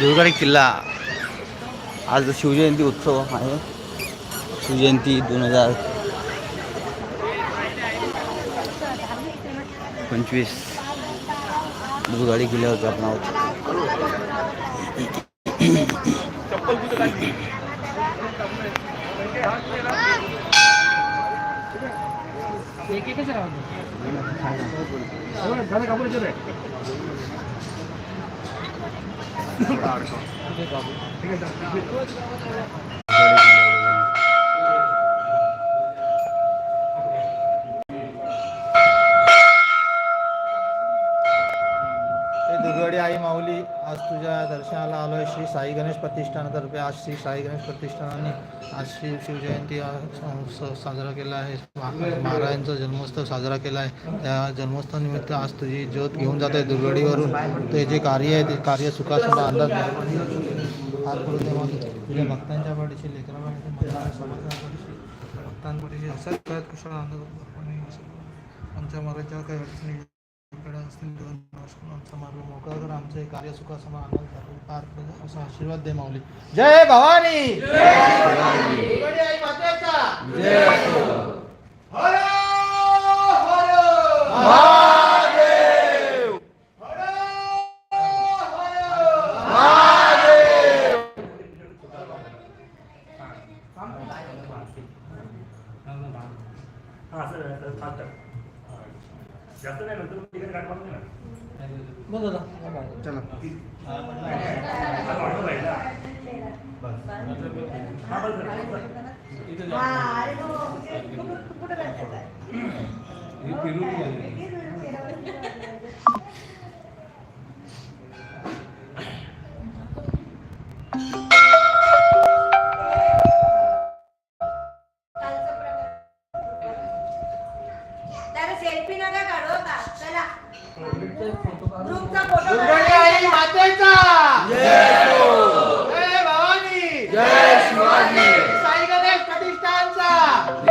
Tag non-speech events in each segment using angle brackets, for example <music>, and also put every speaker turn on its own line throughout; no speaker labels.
दुर्गाडी किल्ला. आज शिवजयंती उत्सव आहे. शिवजयंती दोन हजार पंचवीस. दुर्गाडी किल्ल्यावरती आपण आहोत <laughs>
हे दुर्गडी आई माऊली आज तुझ्या दर्शनाला आलोय. श्री साई गणेश प्रतिष्ठानातर्फे आज श्री साई गणेश प्रतिष्ठानाने आज श्री शिवजयंती उत्सव साजरा केला आहे. महा- महाराजांचा जन्मोत्सव साजरा केला आहे. त्या जन्मोत्सवानिमित्त आज तुझी ज्योत घेऊन जात आहे दुर्गडीवरून. ते जे कार्य आहे ते कार्य सुखासुखा अंदाज करू तुझ्या भक्तांच्या पाठीशी लेकरा भक्तांपाठीशी असंच कुशल आनंद आमच्या मराठीच्या काही अडचणी आशीर्वाद दे माऊली. जय भवानी!
जास्त नाही नंतर तिकडे काढणार नाही ना?
चला.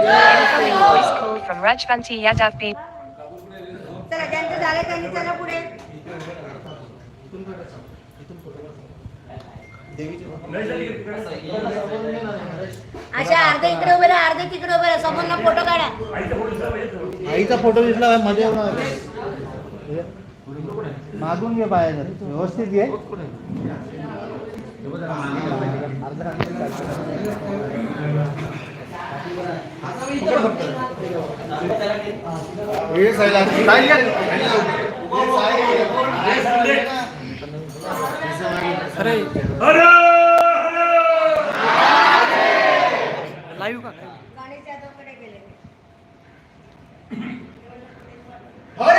Voice call from Rajvanti Yadav B.
चला ज्यांचं झालं त्यांनी चला पुढे. अशा अर्धे इकडे उभे राहा अर्धे तिकडे उभे राहा. समोर फोटो काढा.
आईचा फोटो दिसला
मध्ये मागून घे बाहेर. व्यवस्थित घे.
अरे
गणेश यादवकडे गेले
हर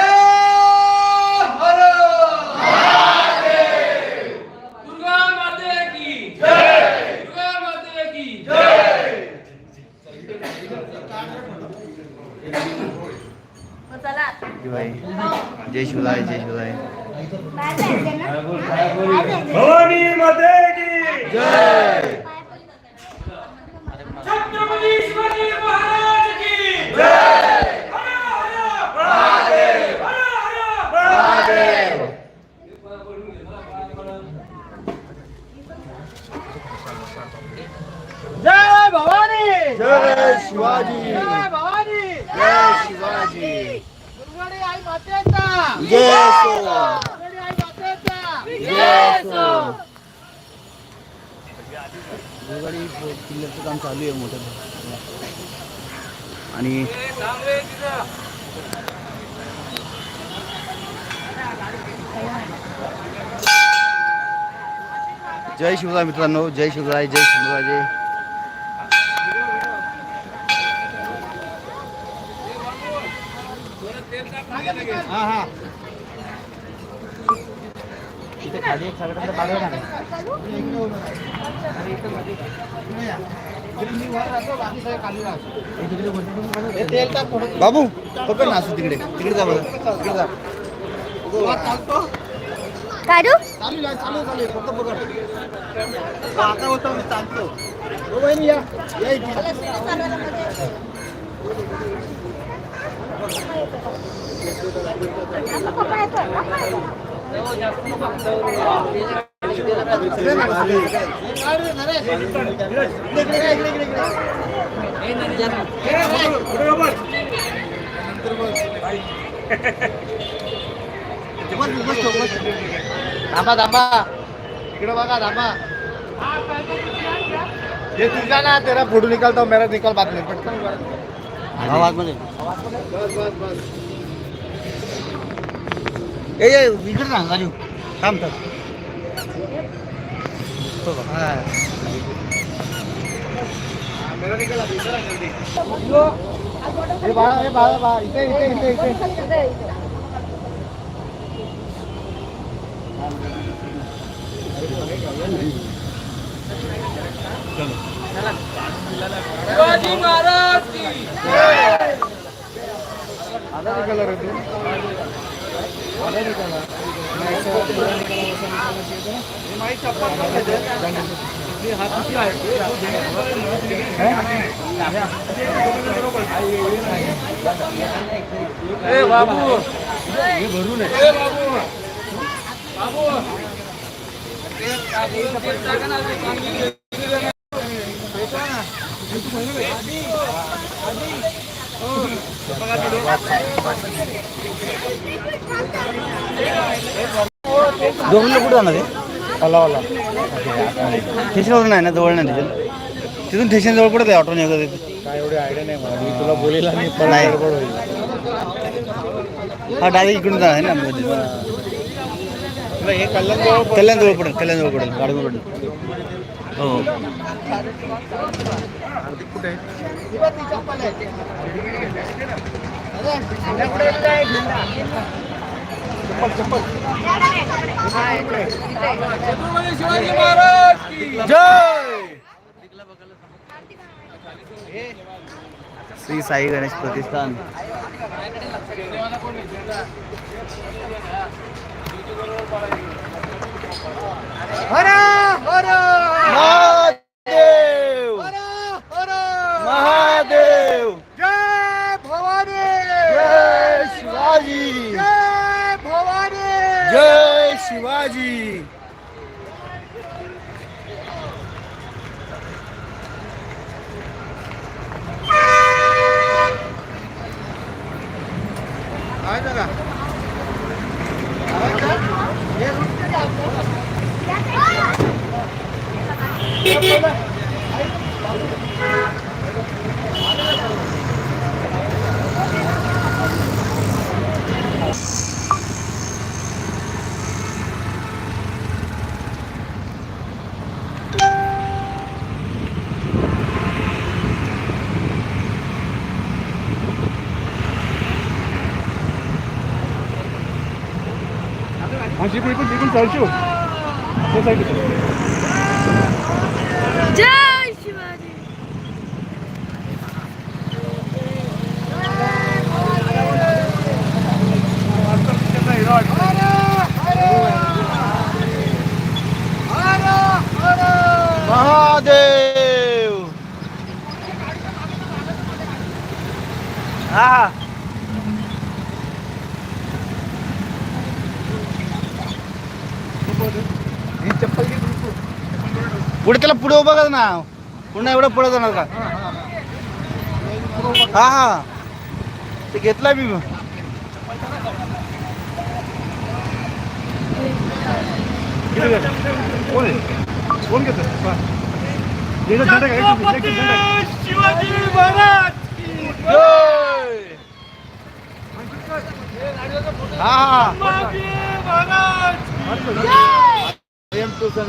हर
दुर्गा माते की जय दुर्गा माते की
मग चला
शिवाय जय शिवराय जय शिवराय
बाहेर जायचं ना बाहेर जायचं.
भवानी माते की
जय
छत्रपती शिवाजी महाराज की
जय भवानी
जय शिवाजी
जय भवानी
जय शिवाजी
दुर्गाडी आई मातेचा
जय सो
दुर्गाडी आई मातेचा
जय सो दुर्गाडी किल्ल्याचं काम चालू आहे मोठं आणि जय शिवराय मित्रांनो जय शिवराय जय शिवराय.
हा हा. इथे खाली एक सगळ्यांना पाडव ना
बाबू पकड ना असं तिकडे तिकडे जा बरं तिकडे जा
काढू
चालू आहे, चालू आहे, चालू आहे. फक्त पकड आता होतं मी चालतो हो बहिणी या या इथे. थांबा थांबा इकडे बघा थांबा ये तुझा ना तेरा फोटो निकालता मेरा निकाल बाद में पटकन. उभा राहा.
आवाजमध्ये.
बस बस बस बाळा बाळा इथे इथे इथे इथे
शिवाजी महाराज की
आला निकाला रे तू आला निकाला माई चप्पल पण देते. हा किती आहे ए बाबू हे भरून आहे
ए बाबू बाबू
दोघांना कुठं जाणार आहे
आला आला
स्टेशनवरून आहे ना जवळ नाही तिथून तिथून स्टेशन जवळ कुठं आहे ऑटोने वगैरे
काय एवढी आयडिया नाही मला मी तुला बोलेल आणि परत
नाही.
गडबड होईल
हा डायरेक्ट इकडून जाणार आहे ना मध्ये
नाही, हे कल्याण जवळ
कल्याण जवळ पडेल कल्याण जवळ पडेल गाडीवर पडेल हो.
छत्रपती शिवाजी महाराज
जय श्री साई गणेश प्रतिष्ठान महादेव महादेव
जय भवानी
जय शिवाजी
जय भवानी
जय शिवाजी
आहे इकडून इकडून इकडून चालशील त्या साईडला
जय शिवाजी
महादेव हा
ही चप्पल घे तू.
पुढे त्याला पुढे उभं कर ना. पुन्हा एवढं पुढे जाणार का? हा हा. ते घेतलाय मी?
कोण घेतो.
शिवाजी महाराज
हा हा.
महाराज
एम टू सन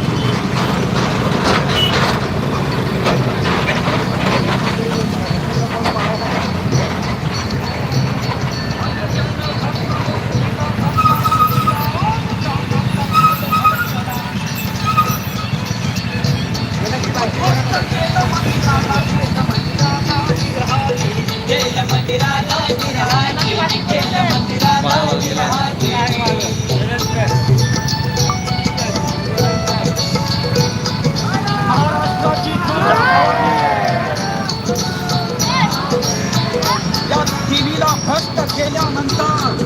केल्यानंतर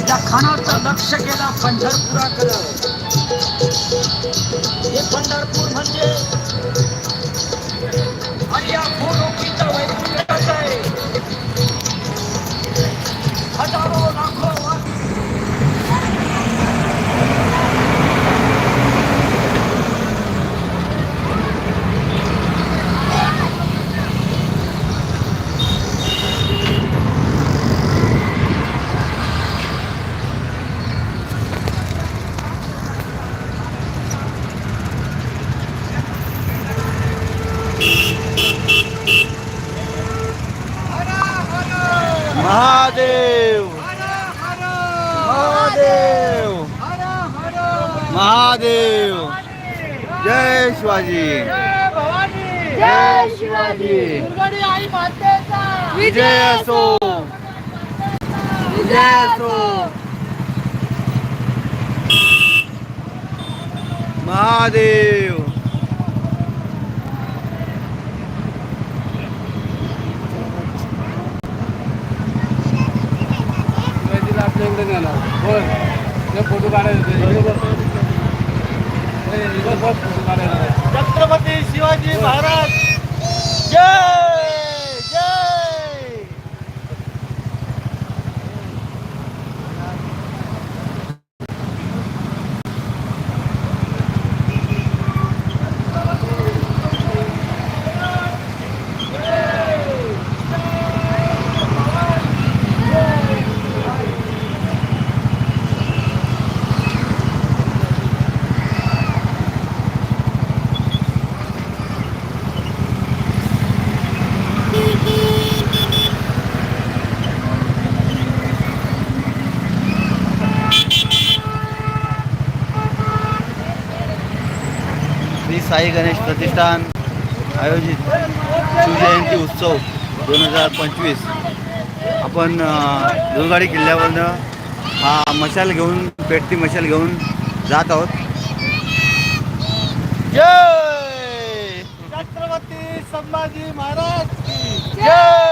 त्या खानाचं लक्ष केला पंढरपुराकडं. हे पंढरपूर म्हणजे
महादेव महादेव महादेव जय शिवाजी जय शिवाजी आपल्या इकडे नेला. बस. ते
फोटो काढायचे फोटो काढायला
छत्रपती शिवाजी महाराज. जय!
साई गणेश प्रतिष्ठान आयोजित शिवजयंती उत्सव दोन हजार पंचवीस. आपण अ, दुर्गाडी किल्ल्यावरनं हा मशाल घेऊन पेटती मशाल घेऊन जात आहोत. जय!
छत्रपती संभाजी महाराज
जय!